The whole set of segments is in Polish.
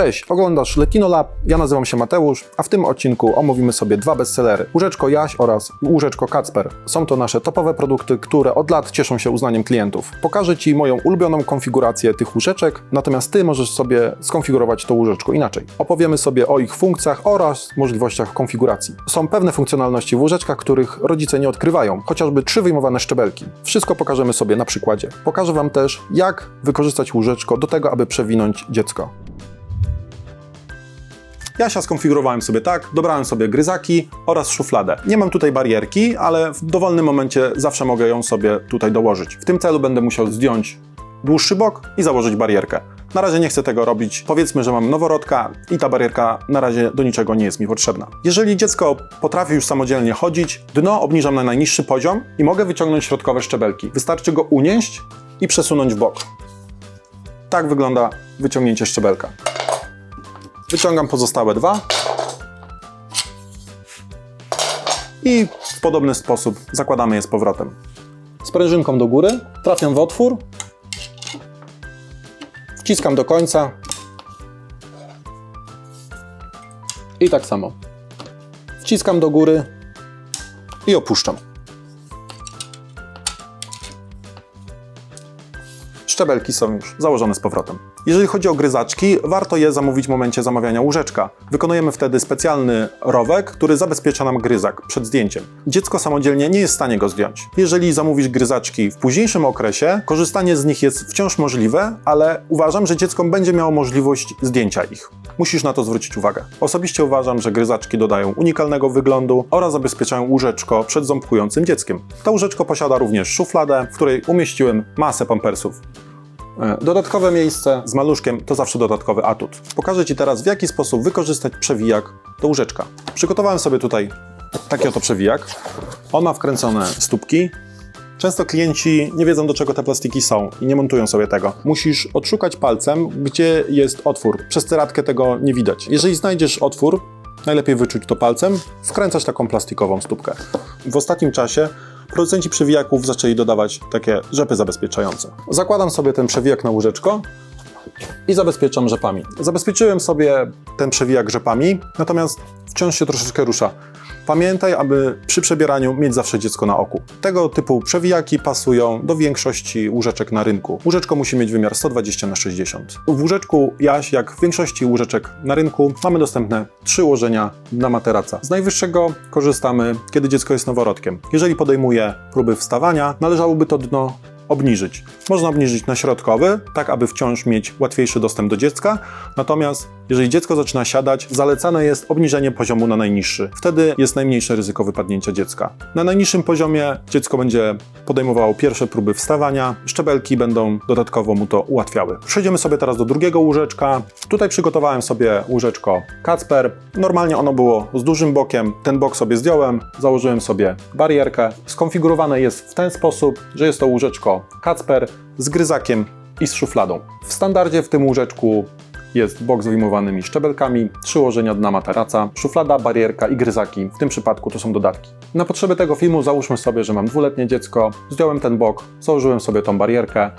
Cześć, oglądasz Letino Lab, ja nazywam się Mateusz, a w tym odcinku omówimy sobie dwa bestsellery. Łóżeczko Jaś oraz Łóżeczko Kacper. Są to nasze topowe produkty, które od lat cieszą się uznaniem klientów. Pokażę Ci moją ulubioną konfigurację tych łóżeczek, natomiast Ty możesz sobie skonfigurować to łóżeczko inaczej. Opowiemy sobie o ich funkcjach oraz możliwościach konfiguracji. Są pewne funkcjonalności w łóżeczkach, których rodzice nie odkrywają, chociażby trzy wyjmowane szczebelki. Wszystko pokażemy sobie na przykładzie. Pokażę Wam też, jak wykorzystać łóżeczko do tego, aby przewinąć dziecko. Jasia skonfigurowałem sobie tak, dobrałem sobie gryzaki oraz szufladę. Nie mam tutaj barierki, ale w dowolnym momencie zawsze mogę ją sobie tutaj dołożyć. W tym celu będę musiał zdjąć dłuższy bok i założyć barierkę. Na razie nie chcę tego robić. Powiedzmy, że mam noworodka i ta barierka na razie do niczego nie jest mi potrzebna. Jeżeli dziecko potrafi już samodzielnie chodzić, dno obniżam na najniższy poziom i mogę wyciągnąć środkowe szczebelki. Wystarczy go unieść i przesunąć w bok. Tak wygląda wyciągnięcie szczebelka. Wyciągam pozostałe dwa. I w podobny sposób zakładamy je z powrotem. Sprężynką do góry, trafiam w otwór, wciskam do końca i tak samo. Wciskam do góry i opuszczam. Szczebelki są już założone z powrotem. Jeżeli chodzi o gryzaczki, warto je zamówić w momencie zamawiania łóżeczka. Wykonujemy wtedy specjalny rowek, który zabezpiecza nam gryzak przed zdjęciem. Dziecko samodzielnie nie jest w stanie go zdjąć. Jeżeli zamówisz gryzaczki w późniejszym okresie, korzystanie z nich jest wciąż możliwe, ale uważam, że dziecko będzie miało możliwość zdjęcia ich. Musisz na to zwrócić uwagę. Osobiście uważam, że gryzaczki dodają unikalnego wyglądu oraz zabezpieczają łóżeczko przed ząbkującym dzieckiem. To łóżeczko posiada również szufladę, w której umieściłem masę pampersów. E, Dodatkowe miejsce z maluszkiem to zawsze dodatkowy atut. Pokażę Ci teraz, w jaki sposób wykorzystać przewijak do łóżeczka. Przygotowałem sobie tutaj taki oto przewijak. On ma wkręcone stópki. Często klienci nie wiedzą, do czego te plastiki są i nie montują sobie tego. Musisz odszukać palcem, gdzie jest otwór. Przez ceratkę tego nie widać. Jeżeli znajdziesz otwór, najlepiej wyczuć to palcem, wkręcasz taką plastikową stópkę. W ostatnim czasie producenci przewijaków zaczęli dodawać takie rzepy zabezpieczające. Zakładam sobie ten przewijak na łóżeczko i zabezpieczam rzepami. Zabezpieczyłem sobie ten przewijak rzepami, natomiast wciąż się troszeczkę rusza. Pamiętaj, aby przy przebieraniu mieć zawsze dziecko na oku. Tego typu przewijaki pasują do większości łóżeczek na rynku. Łóżeczko musi mieć wymiar 120 na 60 W łóżeczku Jaś, jak w większości łóżeczek na rynku, mamy dostępne trzy ułożenia na materaca. Z najwyższego korzystamy, kiedy dziecko jest noworodkiem. Jeżeli podejmuje próby wstawania, należałoby to dno obniżyć. Można obniżyć na środkowy, tak aby wciąż mieć łatwiejszy dostęp do dziecka, natomiast jeżeli dziecko zaczyna siadać, zalecane jest obniżenie poziomu na najniższy. Wtedy jest najmniejsze ryzyko wypadnięcia dziecka. Na najniższym poziomie dziecko będzie podejmowało pierwsze próby wstawania, szczebelki będą dodatkowo mu to ułatwiały. Przejdziemy sobie teraz do drugiego łóżeczka. Tutaj przygotowałem sobie łóżeczko Kacper. Normalnie ono było z dużym bokiem. Ten bok sobie zdjąłem, założyłem sobie barierkę. Skonfigurowane jest w ten sposób, że jest to łóżeczko Kacper z gryzakiem i z szufladą. W standardzie w tym łóżeczku jest bok z wyjmowanymi szczebelkami, trzy łożenia dna materaca, szuflada, barierka i gryzaki. W tym przypadku to są dodatki. Na potrzeby tego filmu załóżmy sobie, że mam dwuletnie dziecko, zdjąłem ten bok, założyłem sobie tą barierkę,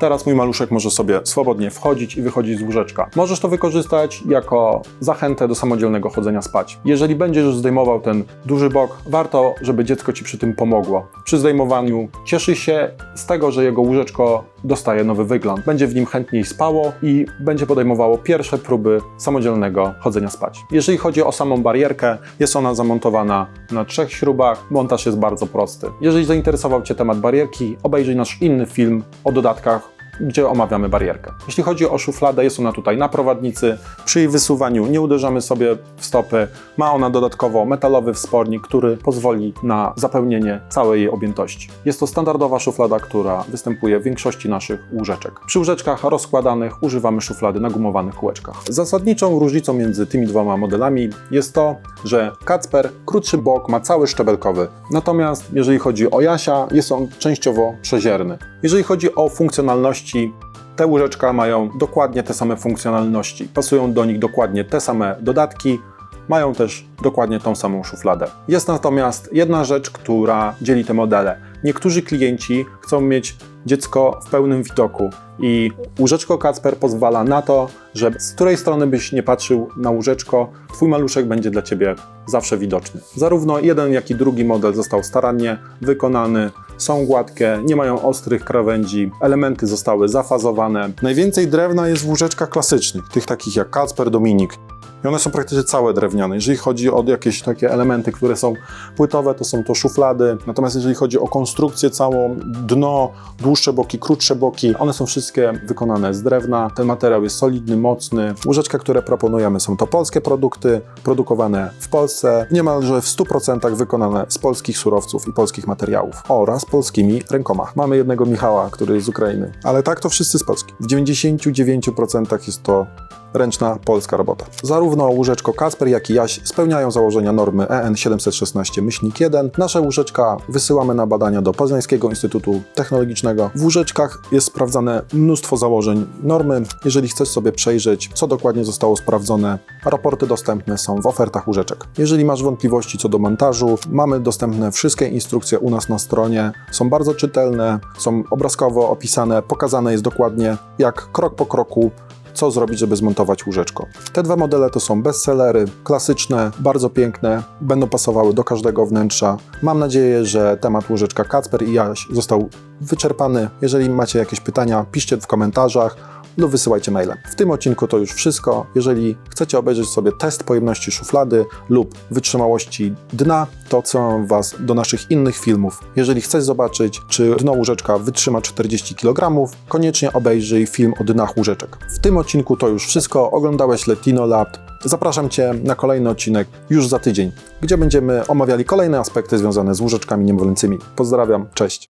Teraz mój maluszek może sobie swobodnie wchodzić i wychodzić z łóżeczka. Możesz to wykorzystać jako zachętę do samodzielnego chodzenia spać. Jeżeli będziesz zdejmował ten duży bok, warto, żeby dziecko Ci przy tym pomogło. Przy zdejmowaniu cieszy się z tego, że jego łóżeczko dostaje nowy wygląd. Będzie w nim chętniej spało i będzie podejmowało pierwsze próby samodzielnego chodzenia spać. Jeżeli chodzi o samą barierkę, jest ona zamontowana na trzech śrubach. Montaż jest bardzo prosty. Jeżeli zainteresował Cię temat barierki, obejrzyj nasz inny film o dodatkach gdzie omawiamy barierkę. Jeśli chodzi o szufladę, jest ona tutaj na prowadnicy. Przy jej wysuwaniu nie uderzamy sobie w stopy. Ma ona dodatkowo metalowy wspornik, który pozwoli na zapełnienie całej jej objętości. Jest to standardowa szuflada, która występuje w większości naszych łóżeczek. Przy łóżeczkach rozkładanych używamy szuflady na gumowanych kółeczkach. Zasadniczą różnicą między tymi dwoma modelami jest to, że Kacper krótszy bok ma cały szczebelkowy, natomiast jeżeli chodzi o Jasia, jest on częściowo przezierny. Jeżeli chodzi o funkcjonalności, te łóżeczka mają dokładnie te same funkcjonalności, pasują do nich dokładnie te same dodatki, mają też dokładnie tą samą szufladę. Jest natomiast jedna rzecz, która dzieli te modele. Niektórzy klienci chcą mieć dziecko w pełnym widoku. I łóżeczko Kacper pozwala na to, że z której strony byś nie patrzył na łóżeczko, twój maluszek będzie dla ciebie zawsze widoczny. Zarówno jeden, jak i drugi model został starannie wykonany, są gładkie, nie mają ostrych krawędzi, elementy zostały zafazowane. Najwięcej drewna jest w łóżeczkach klasycznych, tych takich jak Kacper, Dominik. I one są praktycznie całe drewniane. Jeżeli chodzi o jakieś takie elementy, które są płytowe, to są to szuflady. Natomiast jeżeli chodzi o konstrukcję całą, dno, dłuższe boki, krótsze boki, one są wszystkie wykonane z drewna. Ten materiał jest solidny, mocny. Łóżeczka, które proponujemy są to polskie produkty, produkowane w Polsce, niemalże w 100% wykonane z polskich surowców i polskich materiałów oraz polskimi rękoma. Mamy jednego Michała, który jest z Ukrainy, ale tak to wszyscy z Polski. W 99% jest to ręczna polska robota. Zarówno łóżeczko Kasper, jak i Jaś spełniają założenia normy E EN 716-1. Nasze łóżeczka wysyłamy na badania do Poznańskiego Instytutu Technologicznego. W łóżeczkach jest sprawdzane mnóstwo założeń normy. Jeżeli chcesz sobie przejrzeć, co dokładnie zostało sprawdzone, raporty dostępne są w ofertach łóżeczek. Jeżeli masz wątpliwości co do montażu, mamy dostępne wszystkie instrukcje u nas na stronie. Są bardzo czytelne, są obrazkowo opisane, pokazane jest dokładnie, jak krok po kroku co zrobić, żeby zmontować łóżeczko. Te dwa modele to są bestsellery, klasyczne, bardzo piękne, będą pasowały do każdego wnętrza. Mam nadzieję, że temat łóżeczka Kacper i Jaś został wyczerpany. Jeżeli macie jakieś pytania, piszcie w komentarzach lub wysyłajcie mailem. W tym odcinku to już wszystko. Jeżeli chcecie obejrzeć sobie test pojemności szuflady lub wytrzymałości dna, to odsyłam Was do naszych innych filmów. Jeżeli chcesz zobaczyć, czy dno łóżeczka wytrzyma 40 kg, koniecznie obejrzyj film o dnach łóżeczek. W tym odcinku to już wszystko. Oglądałeś Letino Lab. Zapraszam Cię na kolejny odcinek już za tydzień, gdzie będziemy omawiali kolejne aspekty związane z łóżeczkami niemowlęcymi. Pozdrawiam, cześć!